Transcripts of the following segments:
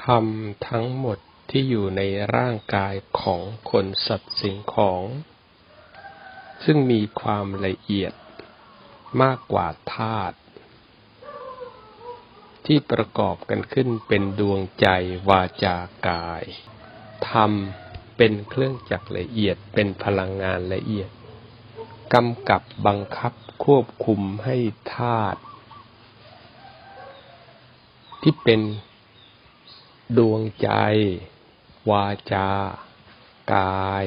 ธรรมทั้งหมดที่อยู่ในร่างกายของคนสัตว์สิ่งของ ซึ่งมีความละเอียดมากกว่าธาตุที่ประกอบกันขึ้นเป็นดวงใจวาจากาย ธรรมเป็นเครื่องจักรละเอียดเป็นพลังงานละเอียดกำกับบังคับควบคุมให้ธาตุที่เป็น ดวงใจ วาจา กาย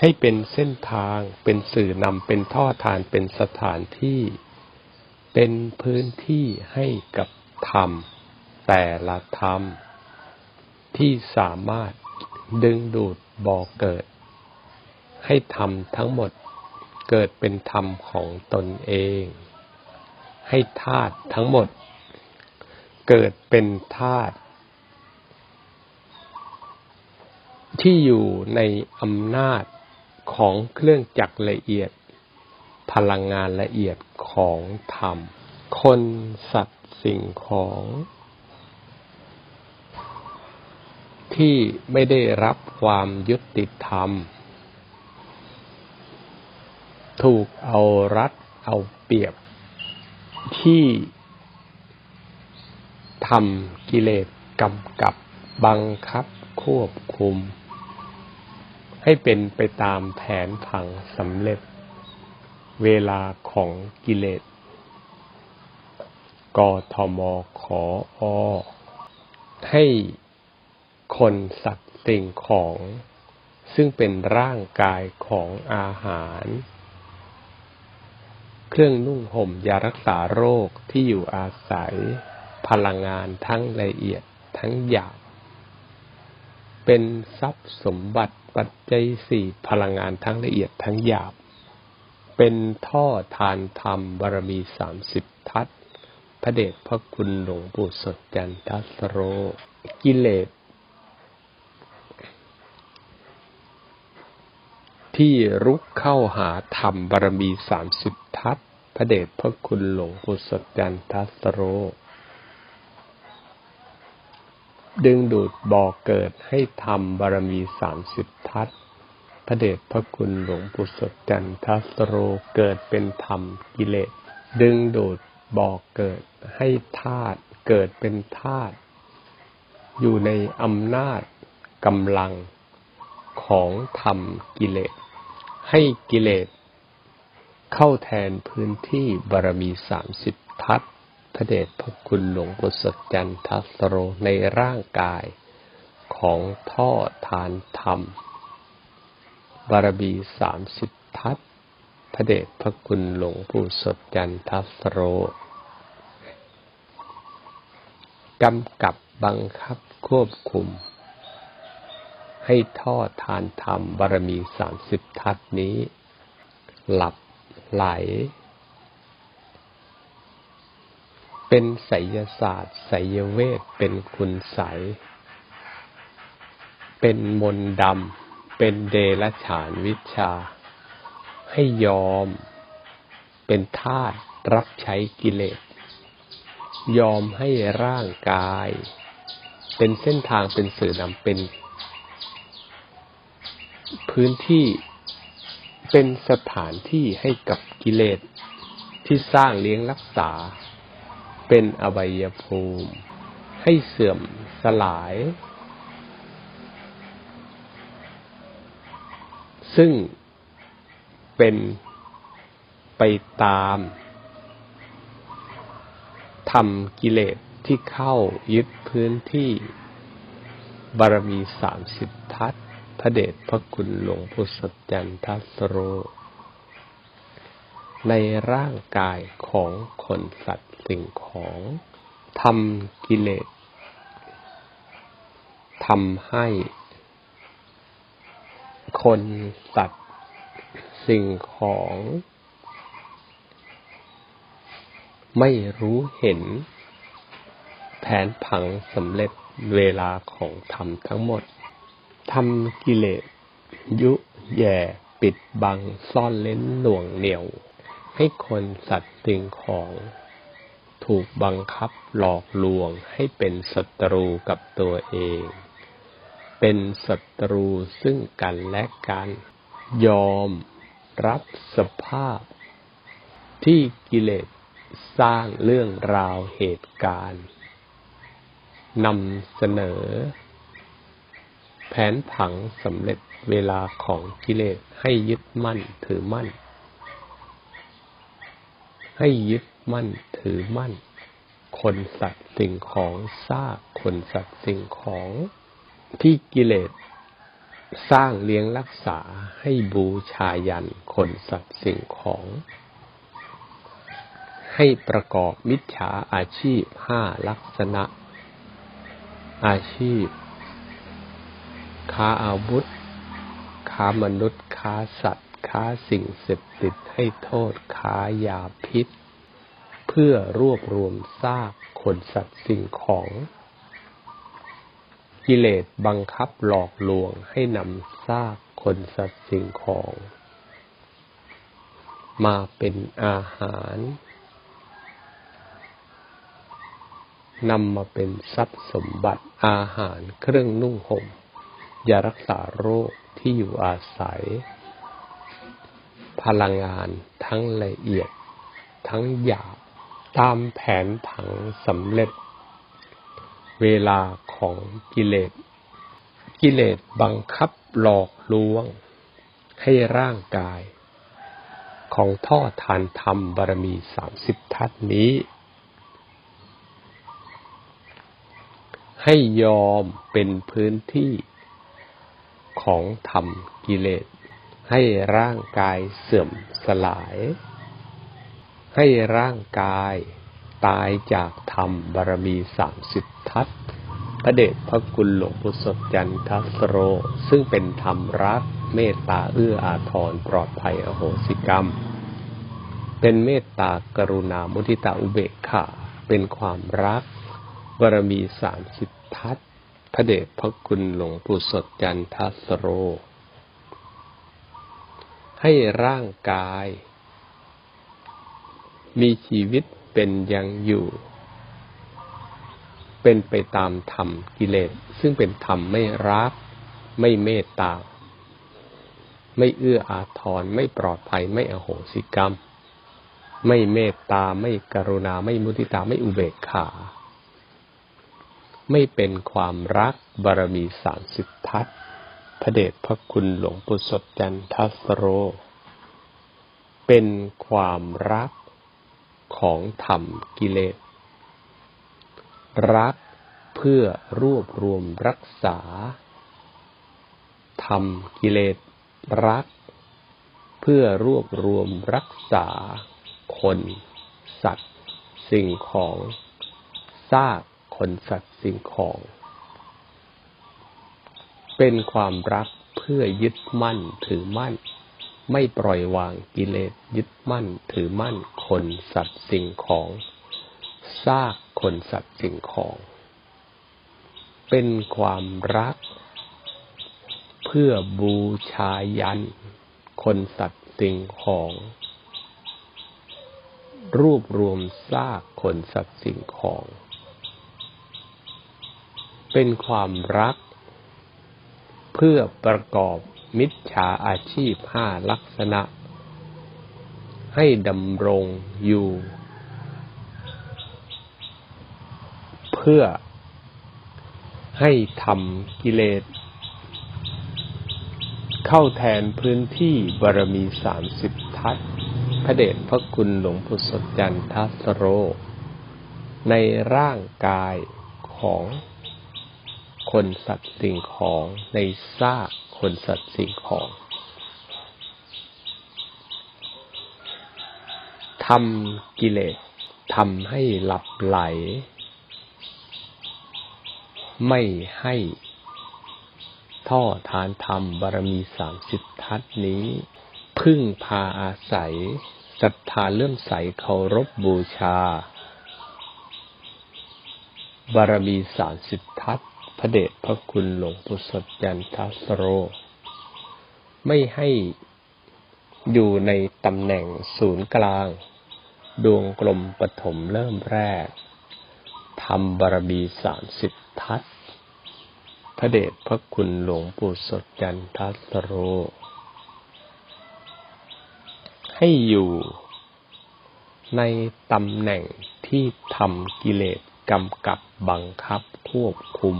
ให้เป็นเส้นทางเป็นสื่อนำเป็นท่อทานเป็นสถานที่ เป็นพื้นที่ให้กับธรรม แต่ละธรรม ที่สามารถดึงดูดบ่อเกิด ให้ธรรมทั้งหมดเกิดเป็นธรรมของตนเอง ให้ธาตุทั้งหมด เกิดเป็นธาตุที่อยู่ในอำนาจของเครื่องจักรละเอียด พลังงานละเอียดของธรรม คนสัตว์สิ่งของ ที่ไม่ได้รับความยุติธรรม ถูกเอารัดเอาเปรียบที่ ทำกิเลสกำกับบังคับควบคุม ให้เป็นไปตามแผนผังสำเร็จ เวลาของกิเลสกทมขออให้คนสัตว์สิ่งของ ซึ่งเป็นร่างกายของอาหาร เครื่องนุ่งห่มยารักษาโรคที่อยู่อาศัย พลังงานทั้งละเอียดทั้งหยาบเป็นทรัพย์สมบัติปัจจัยสี่พลังงานทั้งละเอียดทั้งหยาบ เป็นท่อทานธรรมบารมีสามสิบทัศพระเดชพระคุณหลวงปู่สดจันทัสโร กิเลส ที่รุกเข้าหาธรรมบารมีสามสิบทัศพระเดชพระคุณหลวงปู่สดจันทัสโร ดึงดูดบ่อเกิดให้ทำบารมีสามสิบทัศพระเดชพระคุณหลวงปู่สดจันทัสโรเกิดเป็นธรรมกิเลส ดึงดูดบ่อเกิดให้ธาตุเกิดเป็นธาตุอยู่ในอำนาจกำลังของธรรมกิเลส ให้กิเลส เข้าแทนพื้นที่บารมีสามสิบทัศ พระเดชพระคุณหลวงปู่สดจันทัสโรในร่างกายของท่อทานธรรม บารมีสามสิบทัศพระเดชพระคุณหลวงปู่สดจันทัสโรกำกับบังคับควบคุม ให้ท่อทานธรรมบารมีสามสิบทัศนี้ หลับไหล เป็นไสยศาสตร์ไสยเวท เป็นคุณใส เป็นมนดำ เป็นเดลฉานวิชา ให้ยอม เป็นทาสรับใช้กิเลส ยอมให้ร่างกาย เป็นเส้นทางเป็นสื่อนำเป็น พื้นที่เป็นสถานที่ให้กับกิเลสที่สร้างเลี้ยงรักษา เป็นอวัยภูมิ ให้เสื่อมสลาย ซึ่งเป็นไปตามทำกิเลสที่เข้ายึดพื้นที่บารมีสามสิบทัศพระเดชพระคุณหลวงพุทธจันทัสโร ในร่างกายของคนสัตว์ สิ่งของทำกิเลสทำให้ คนสัตว์สิ่งของ ไม่รู้เห็น แผนผังสำเร็จเวลาของธรรมทั้งหมดทำกิเลสยุแย่ปิดบังซ่อนเล้นหน่วงเหนียว ให้คนสัตว์สิ่งของ ถูกบังคับหลอกลวงให้เป็นศัตรูกับตัวเอง เป็นศัตรูซึ่งกันและกัน ยอมรับสภาพ ที่กิเลสสร้างเรื่องราวเหตุการณ์นำเสนอ แผนผังสำเร็จเวลาของกิเลสให้ยึดมั่นถือมั่น ให้ยึด มั่นถือมั่น คนสัตว์สิ่งของซากคนสัตว์สิ่งของที่กิเลสสร้างเลี้ยงรักษาให้บูชายันคนสัตว์สิ่งของ ให้ประกอบมิจฉาอาชีพห้าลักษณะ อาชีพ ค้าอาวุธ ค้ามนุษย์ ค้าสัตว์ ค้าสิ่งเสพติดให้โทษ ค้ายาพิษ เพื่อรวบรวมซากคนสัตว์สิ่งของ กิเลสบังคับหลอกลวงให้นำซากคนสัตว์สิ่งของ มาเป็นอาหารนำมาเป็นทรัพย์สมบัติอาหารเครื่องนุ่งห่มยารักษาโรคที่อยู่อาศัย พลังงานทั้งละเอียด ทั้งหยาบ ตามแผนผังสำเร็จ เวลาของกิเลส กิเลสบังคับหลอกลวง ให้ร่างกาย ของท่อทานธรรมบารมีสามสิบทัศนี้ ให้ยอมเป็นพื้นที่ของธรรมกิเลส ให้ร่างกายเสื่อมสลาย ให้ร่างกายตายจากธรรมบารมีสามสิบทัศพระเดชพระคุณหลวงปู่สดจันทสโร ซึ่งเป็นธรรมรักเมตตาเอื้ออาทรปลอดภัยอโหสิกรรม เป็นเมตตากรุณามุทิตาอุเบกขาเป็นความรักบารมีสามสิบทัศพระเดชพระคุณหลวงปู่สดจันทสโร ให้ร่างกาย มีชีวิตเป็นยังอยู่ เป็นไปตามธรรมกิเลส ซึ่งเป็นธรรมไม่รัก ไม่เมตตา ไม่เอื้ออาทร ไม่ปลอดภัย ไม่อโหสิกรรม ไม่เมตตา ไม่กรุณา ไม่มุทิตา ไม่อุเบกขา ไม่เป็นความรักบารมีสามสิบทัศพระเดชพระคุณหลวงปู่สดจันทสโร เป็นความรัก ของธรรมกิเลส รักเพื่อรวบรวมรักษา ธรรมกิเลส รัก เพื่อรวบรวมรักษา คน สัตว์ สิ่งของซากคนสัตว์สิ่งของ เป็นความรักเพื่อยึดมั่นถือมั่น ไม่ปล่อยวางกิเลสยึดมั่นถือมั่นคนสัตว์สิ่งของซากคนสัตว์สิ่งของ เป็นความรัก เพื่อบูชายัน คนสัตว์สิ่งของ รวบรวมซากคนสัตว์สิ่งของ เป็นความรัก เพื่อประกอบ มิจฉาอาชีพห้าลักษณะ ให้ดำรงอยู่ เพื่อให้ทำกิเลส เข้าแทนพื้นที่บารมีสามสิบทัศพระเดชพระคุณหลวงพุทธจันทัสโร ในร่างกายของคนสัตว์สิ่งของในซาก คนสัตว์สิ่งของทำกิเลสทำให้หลับไหล ไม่ให้ท่อทานธรรมบารมีสามสิบทัศนี้ พึ่งพาอาศัยศรัทธาเลื่อมใสเคารพบูชา บารมีสามสิบทัศ พระเดชพระคุณหลวงปู่สดจันทสโร ไม่ให้อยู่ในตำแหน่งศูนย์กลาง ดวงกลมปฐมเริ่มแรกทำบารมีสามสิบทัศพระเดชพระคุณหลวงปู่สดจันทัสโร ให้อยู่ในตำแหน่งที่ทำกิเลสกำกับบังคับควบคุม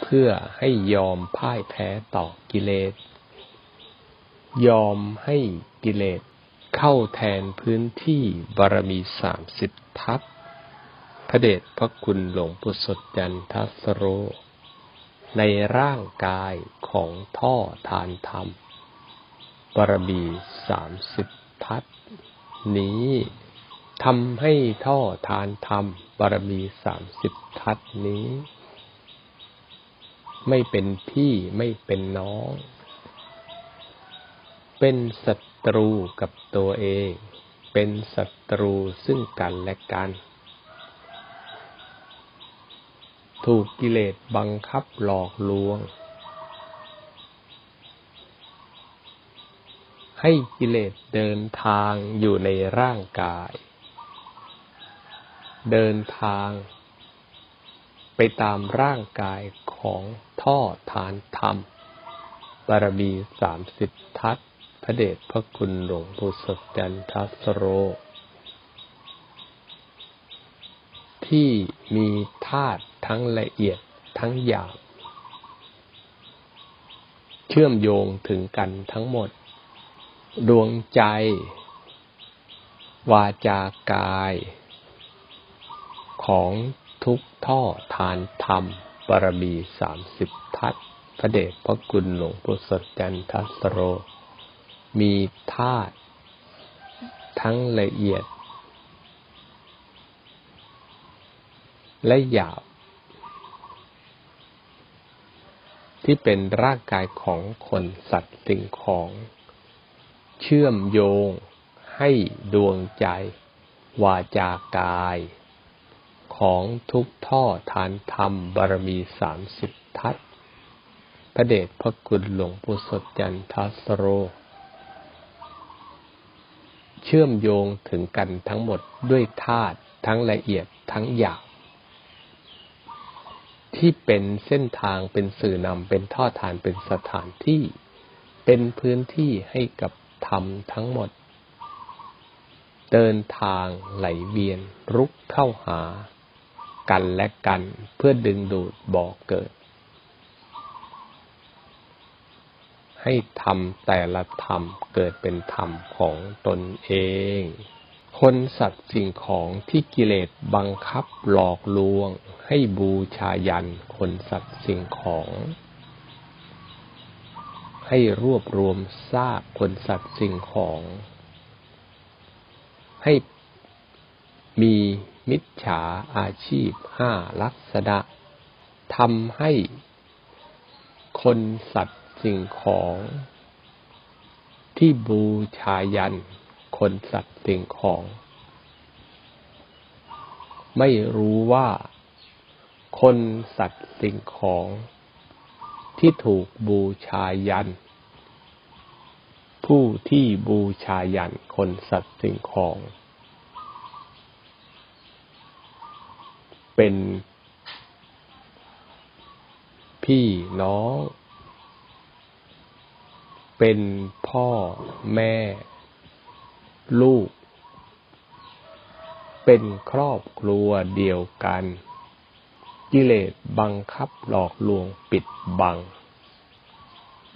เพื่อให้ยอมพ่ายแพ้ต่อกิเลส ยอมให้กิเลสเข้าแทนพื้นที่บารมีสามสิบทัศพระเดชพระคุณหลวงปู่สดจันทัสโร ในร่างกายของท่อทานธรรมบารมีสามสิบทัศนี้ทำให้ท่อทานธรรมบารมีสามสิบทัศนี้ ไม่เป็นพี่ไม่เป็นน้อง เป็นศัตรูกับตัวเอง เป็นศัตรูซึ่งกันและกัน ถูกกิเลสบังคับหลอกลวง ให้กิเลสเดินทางอยู่ในร่างกาย เดินทางไปตามร่างกายของ ท่อทานธรรม บารมีสามสิบทัศพระเดชพระคุณหลวงปู่สดจันทัสโร ที่มีธาตุทั้งละเอียดทั้งหยาบ เชื่อมโยงถึงกันทั้งหมด ดวงใจ วาจากาย ของทุกท่อทานธรรม บารมีสามสิบทัศพระเดชพระคุณหลวงปู่สดจันทัสโร มีธาตุทั้งละเอียด และหยาบ ที่เป็นร่างกายของคนสัตว์สิ่งของ เชื่อมโยงให้ดวงใจ วาจากาย ของทุกท่อทานธรรมบารมีสามสิบทัศพระเดชพระคุณหลวงปู่สดจันทัสโร เชื่อมโยงถึงกันทั้งหมดด้วยธาตุทั้งละเอียดทั้งหยาบที่เป็นเส้นทางเป็นสื่อนำเป็นท่อทานเป็นสถานที่ เป็นพื้นที่ให้กับธรรมทั้งหมด เดินทางไหลเวียนรุกเข้าหา กันและกันเพื่อดึงดูดบ่อเกิด ให้ทำแต่ละธรรมเกิดเป็นธรรมของตนเอง คนสัตว์สิ่งของที่กิเลสบังคับหลอกลวง ให้บูชายันคนสัตว์สิ่งของ ให้รวบรวมซากคนสัตว์สิ่งของ ให้มี มิจฉาอาชีพห้าลักษณะทำให้คนสัตว์สิ่งของที่บูชายัน คนสัตว์สิ่งของ ไม่รู้ว่า คนสัตว์สิ่งของ ที่ถูกบูชายัน ผู้ที่บูชายันคนสัตว์สิ่งของ เป็น พี่น้อง เป็นพ่อแม่ ลูก เป็นครอบครัวเดียวกัน กิเลสบังคับหลอกลวงปิดบัง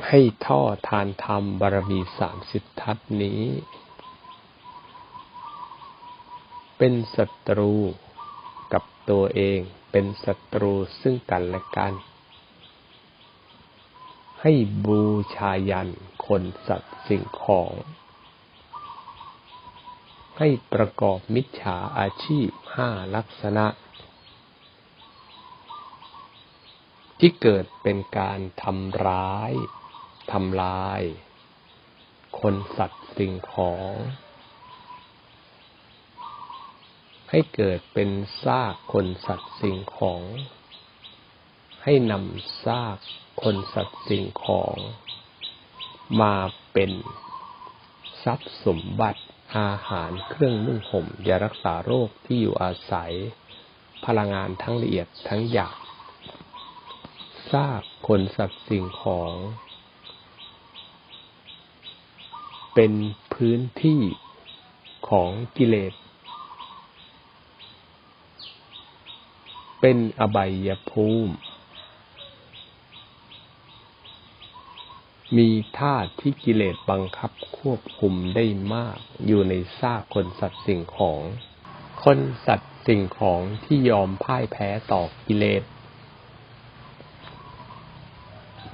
ให้ท่อทานธรรมบารมีสามสิบทัศนี้ เป็นศัตรู ตัวเองเป็นศัตรูซึ่งกันและกัน ให้บูชายันคนสัตว์สิ่งของ ให้ประกอบมิจฉาอาชีพห้าลักษณะ ที่เกิดเป็นการทำร้ายทำลาย คนสัตว์สิ่งของ ให้เกิดเป็นซากคนสัตว์สิ่งของ ให้นำซากคนสัตว์สิ่งของ มาเป็นทรัพย์สมบัติอาหารเครื่องนุ่งห่มยารักษาโรคที่อยู่อาศัย พลังงานทั้งละเอียดทั้งหยาบซากคนสัตว์สิ่งของ เป็นพื้นที่ของกิเลส เป็นอบายภูมิ มีธาตุที่กิเลสบังคับควบคุมได้มาก อยู่ในซากคนสัตว์สิ่งของ คนสัตว์สิ่งของที่ยอมพ่ายแพ้ต่อกิเลส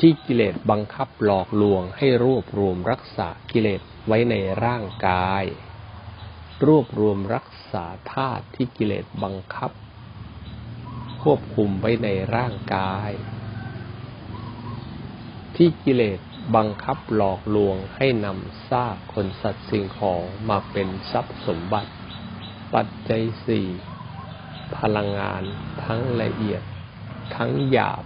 ที่กิเลสบังคับหลอกลวงให้รวบรวมรักษากิเลสไว้ในร่างกาย รวบรวมรักษาธาตุที่กิเลสบังคับ ควบคุมไว้ในร่างกาย ที่กิเลสบังคับหลอกลวงให้นำซากคนสัตว์สิ่งของมาเป็นทรัพย์สมบัติ ปัจจัยสี่พลังงานทั้งละเอียด ทั้งหยาบ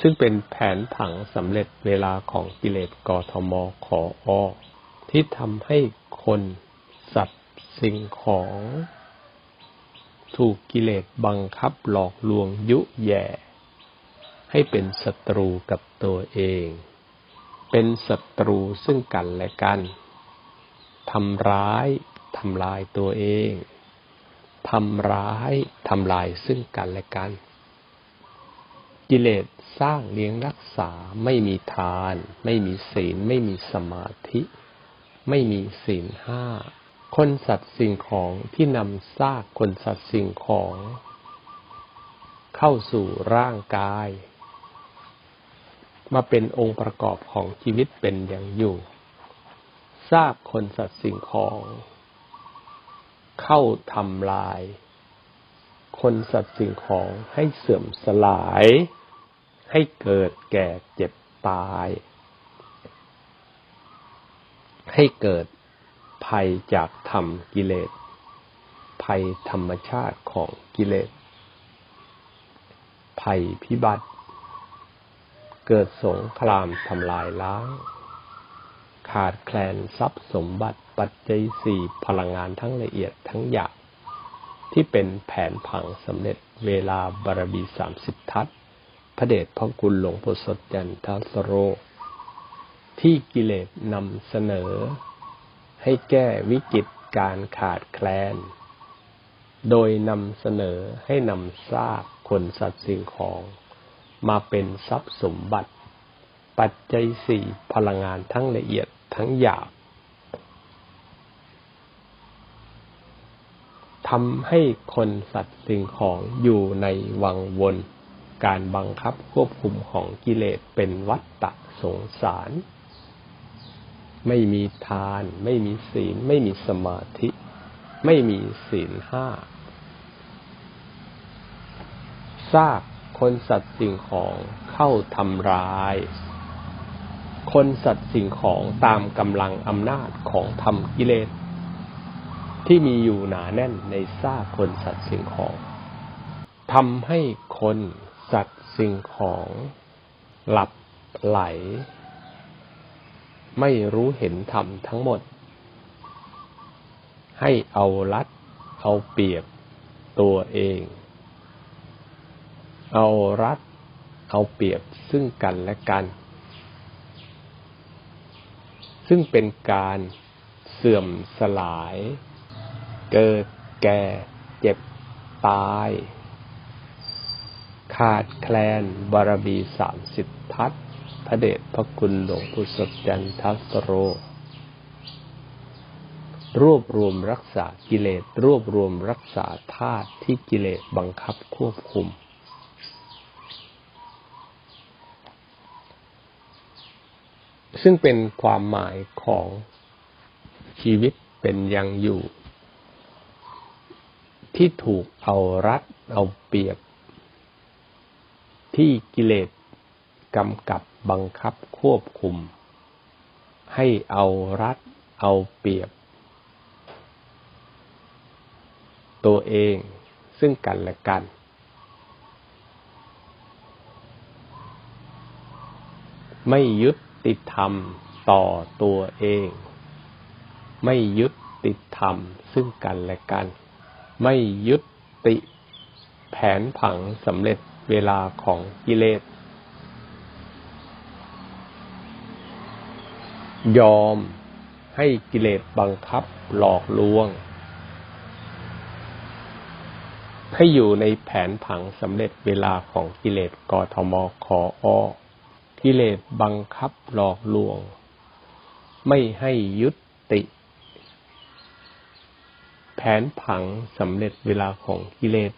ซึ่งเป็นแผนผังสำเร็จเวลาของกิเลสกทมขออที่ทำให้คนสัตว์สิ่งของ ถูกกิเลสบังคับหลอกลวงยุแย่ ให้เป็นศัตรูกับตัวเอง เป็นศัตรูซึ่งกันและกันทำร้ายทำลายตัวเองทำร้ายทำลายซึ่งกันและกัน กิเลสสร้างเลี้ยงรักษาไม่มีทาน ไม่มีศีล ไม่มีสมาธิ ไม่มีศีลห้า คนสัตว์สิ่งของที่นำซากคนสัตว์สิ่งของ เข้าสู่ร่างกาย มาเป็นองค์ประกอบของชีวิตเป็นอย่างอยู่ซากคนสัตว์สิ่งของ เข้าทำลาย คนสัตว์สิ่งของให้เสื่อมสลาย ให้เกิดแก่เจ็บตาย ให้เกิด ภัยจากธรรมกิเลส ภัยธรรมชาติของกิเลส ภัยพิบัติ เกิดสงครามทำลายล้าง ขาดแคลนทรัพย์สมบัติปัจจัยสี่พลังงานทั้งละเอียดทั้งหยาบที่เป็นแผนผังสำเร็จเวลาบารมีสามสิบทัศพระเดชพระคุณหลวงพ่อสดจันทสโร ที่กิเลสนำเสนอ ให้แก้วิกฤตการขาดแคลน โดยนำเสนอให้นำซากคนสัตว์สิ่งของ มาเป็นทรัพย์สมบัติ ปัจจัยสี่พลังงานทั้งละเอียดทั้งหยาบทำให้คนสัตว์สิ่งของอยู่ในวังวน การบังคับควบคุมของกิเลสเป็นวัฏฏะสงสาร ไม่มีทาน ไม่มีศีล ไม่มีสมาธิ ไม่มีศีลห้าซากคนสัตว์สิ่งของเข้าทำร้าย คนสัตว์สิ่งของตามกำลังอำนาจของธรรมกิเลส ที่มีอยู่หนาแน่นในซากคนสัตว์สิ่งของทำให้คนสัตว์สิ่งของ หลับไหล ไม่รู้เห็นธรรมทั้งหมด ให้เอารัด เอาเปรียบตัวเอง เอารัด เอาเปรียบซึ่งกันและกัน ซึ่งเป็นการเสื่อมสลาย เกิดแก่เจ็บตาย ขาดแคลนบารมีสามสิบทัศพ ระเดชพระคุณหลวงพุทธจันทัสโร รวบรวมรักษากิเลส รวบรวมรักษาธาตุที่กิเลสบังคับควบคุม ซึ่งเป็นความหมายของชีวิตเป็นยังอยู่ ที่ถูกเอารัดเอาเปรียบ ที่กิเลสกำกับ บังคับควบคุม ให้เอารัดเอาเปรียบ ตัวเองซึ่งกันและกัน ไม่ยึดติดธรรมต่อตัวเอง ไม่ยึดติดธรรมซึ่งกันและกัน ไม่ยุติแผนผังสำเร็จเวลาของกิเลส ยอมให้กิเลสบังคับหลอกลวง ให้อยู่ในแผนผังสำเร็จเวลาของกิเลสกทมขออกิเลสบังคับหลอกลวง ไม่ให้ยุติ แผนผังสำเร็จเวลาของกิเลส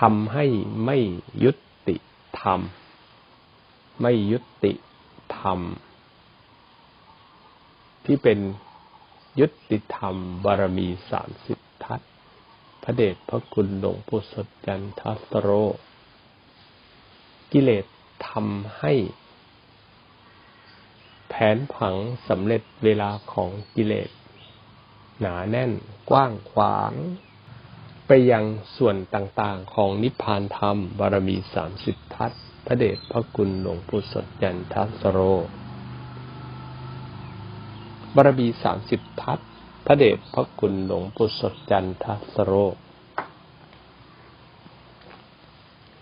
ทำให้ไม่ยุติธรรม ไม่ยุติ ธรรม ที่เป็นยุติธรรมบารมีสามสิบทัศพระเดชพระคุณหลวงปู่สดจันทัสโร กิเลสทำให้ แผนผังสำเร็จเวลาของกิเลส หนาแน่นกว้างขวาง ไปยังส่วนต่างๆของนิพพานธรรมบารมีสามสิบทัศ พระเดชพระคุณหลวงปู่สดจันทัสโร บารมีสามสิบทัศพระเดชพระคุณหลวงปู่สดจันทัสโร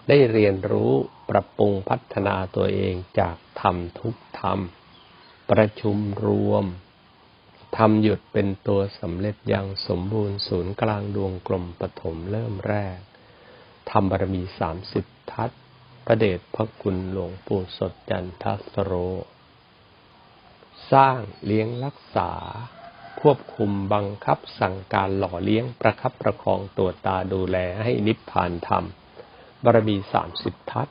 ได้เรียนรู้ปรับปรุงพัฒนาตัวเองจากธรรมทุกธรรม ประชุมรวมทำหยุดเป็นตัวสำเร็จอย่างสมบูรณ์ศูนย์กลางดวงกลมปฐมเริ่มแรกทำบารมีสามสิบทัศ พระเดชพระคุณหลวงปู่สดจันทัสโร สร้างเลี้ยงรักษา ควบคุมบังคับสั่งการหล่อเลี้ยงประคับประคองตัวตาดูแลให้นิพพานธรรม บารมีสามสิบทัศ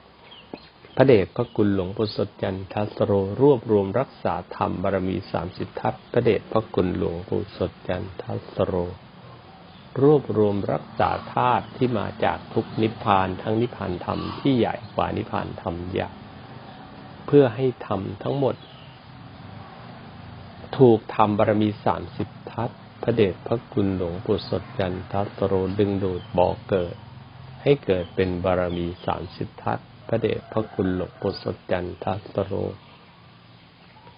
พระเดชพระคุณหลวงปู่สดจันทัสโร รวบรวมรักษาธรรมบารมีสามสิบทัศพระเดชพระคุณหลวงปู่สดจันทัสโร รวบรวมรักษาธาตุที่มาจากทุกนิพพานทั้งนิพพานธรรมที่ใหญ่กว่านิพพานธรรมใหญ่เพื่อให้ธรรมทั้งหมด ถูกทำบารมีสามสิบทัศพระเดชพระคุณหลวงปู่สดจันทัสโรดึงดูดบ่อเกิด ให้เกิดเป็นบารมีสามสิบทัศพระเดชพระคุณหลวงปู่สดจันทัสโร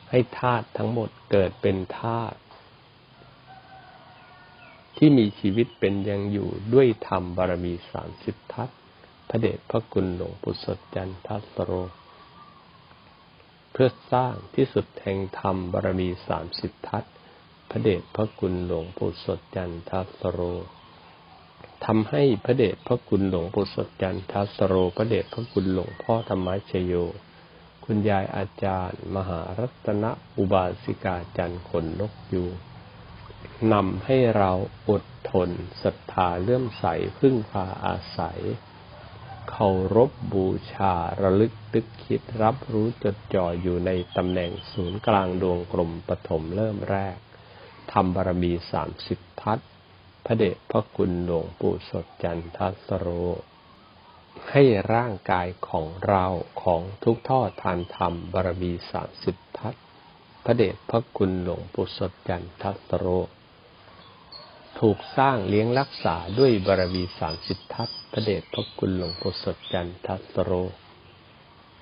ให้ธาตุทั้งหมดเกิดเป็นธาตุ ที่มีชีวิตเป็นยังอยู่ด้วยธรรมบารมีสามสิบทัศพระเดชพระคุณหลวงปู่สดจันทัสโร เพื่อสร้างที่สุดแห่งธรรมบารมีสามสิบทัศพระเดชพระคุณหลวงปู่สดจันทัสโรทำให้พระเดชพระคุณหลวงปู่สดจันทัสโร พระเดชพระคุณหลวงพ่อธรรมชโย คุณยายอาจารย์ มหารัตนอุบาสิกาจันทน์ขนนกยู นำให้เราอดทนศรัทธาเลื่อมใสพึ่งพาอาศัย เคารพบูชาระลึกตึกคิดรับรู้จดจ่ออยู่ในตำแหน่งศูนย์กลางดวงกลมปฐมเริ่มแรกทำบารมีสามสิบทัศพระเดชพระคุณหลวงปู่สดจันทัสโร ให้ร่างกายของเราของทุกท่อทานธรรมบารมีสามสิบทัศพระเดชพระคุณหลวงปู่สดจันทัสโร ถูกสร้างเลี้ยงรักษาด้วยบารมีสามสิบทัศพระเดชพระคุณหลวงปู่สดจันทัสโร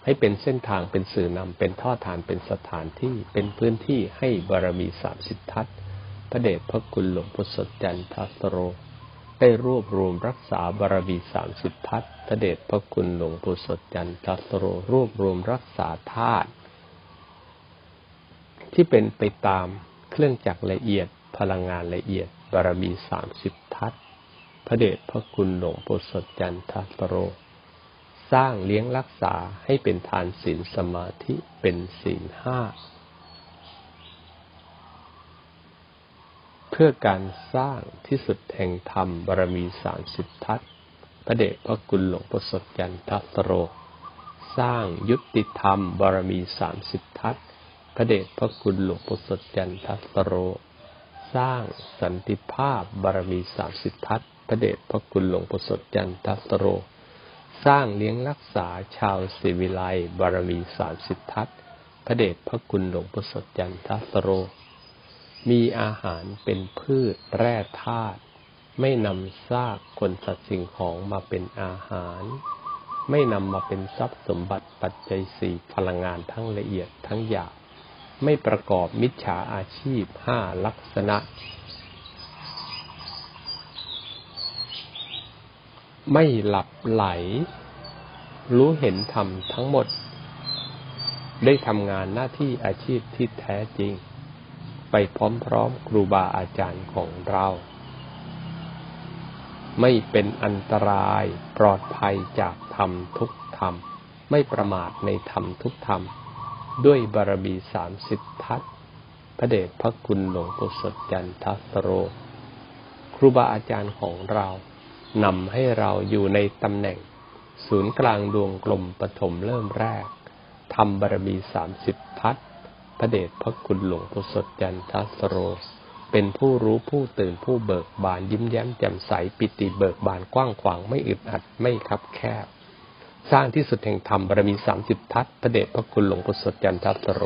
ให้เป็นเส้นทางเป็นสื่อนำเป็นท่อทานเป็นสถานที่เป็นพื้นที่ให้บารมีสามสิบทัศพระเดชพระคุณหลวงปู่สดจันทัสโร ได้รวบรวมรักษาบารมีสามสิบทัศพระเดชพระคุณหลวงปู่สดจันทัสโร รวบรวมรักษาธาตุที่เป็นไปตามเครื่องจักรละเอียดพลังงานละเอียด บารมีสามสิบทัศพระเดชพระคุณหลวงปู่สดจันทัสโร สร้างเลี้ยงรักษาให้เป็นทานศีลสมาธิเป็นศีลห้า เพื่อการสร้างที่สุดแห่งธรรมบารมีสามสิบทัศพระเดชพระคุณหลวงปู่สดจันทัสโร สร้างยุติธรรมบารมีสามสิบทัศพระเดชพระคุณหลวงปู่สดจันทัสโร สร้างสันติภาพบารมีสามสิบทัศพระเดชพระคุณหลวงปู่สดจันทัสโร สร้างเลี้ยงรักษาชาวศิวิไลบารมีสามสิบทัศพระเดชพระคุณหลวงปู่สดจันทัสโร มีอาหารเป็นพืชแร่ธาตุไม่นำซากคนสัตว์สิ่งของมาเป็นอาหาร ไม่นำมาเป็นทรัพย์สมบัติปัจจัยสี่พลังงานทั้งละเอียดทั้งหยาบ ไม่ประกอบมิจฉาอาชีพห้าลักษณะ ไม่หลับไหล รู้เห็นธรรมทั้งหมด ได้ทำงานหน้าที่อาชีพที่แท้จริง ไปพร้อมๆครูบาอาจารย์ของเรา ไม่เป็นอันตรายปลอดภัยจากธรรมทุกธรรม ไม่ประมาทในธรรมทุกธรรม ด้วยบารมีสามสิบทัศพระเดชพระคุณหลวงปู่สดจันทสโร ครูบาอาจารย์ของเรานำให้เราอยู่ในตำแหน่ง ศูนย์กลางดวงกลมปฐมเริ่มแรกทำบารมีสามสิบทัศพระเดชพระคุณหลวงปู่สดจันทสโร เป็นผู้รู้ผู้ตื่นผู้เบิกบานยิ้มแย้มแจ่มใสปิติเบิกบานกว้างขวางไม่อึดอัดไม่คับแคบ สร้างที่สุดแห่งธรรมบารมีสามสิบทัศพระเดชพระคุณหลวงปู่สดจันทสโร